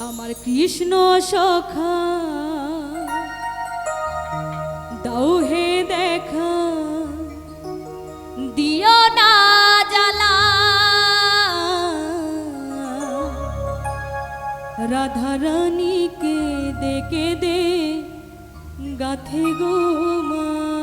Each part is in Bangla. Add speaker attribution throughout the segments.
Speaker 1: আমার কৃষ্ণ সখা, দাও হে দেখা, দিও না জ্বালা। রাধা রানীকে দেখে দে, গাথে গো মা।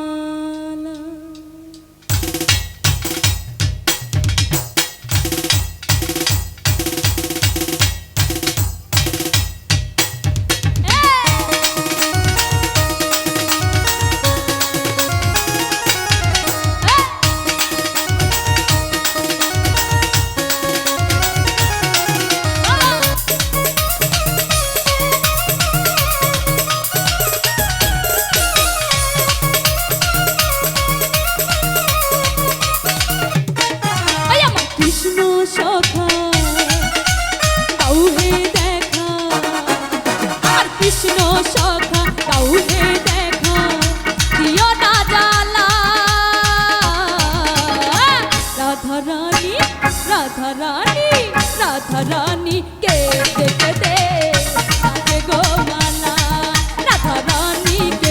Speaker 1: কৃষ্ণ সখা, কাউকে দেখা, দিও না জালা রাধা রানী রাধা রানী রাধা রানী, কে দে গো কে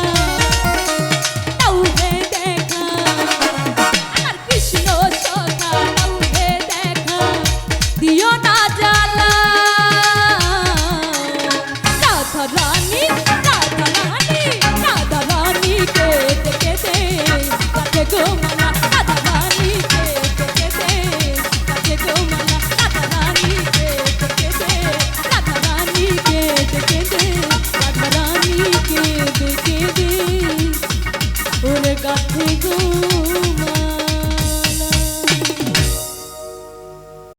Speaker 1: come on.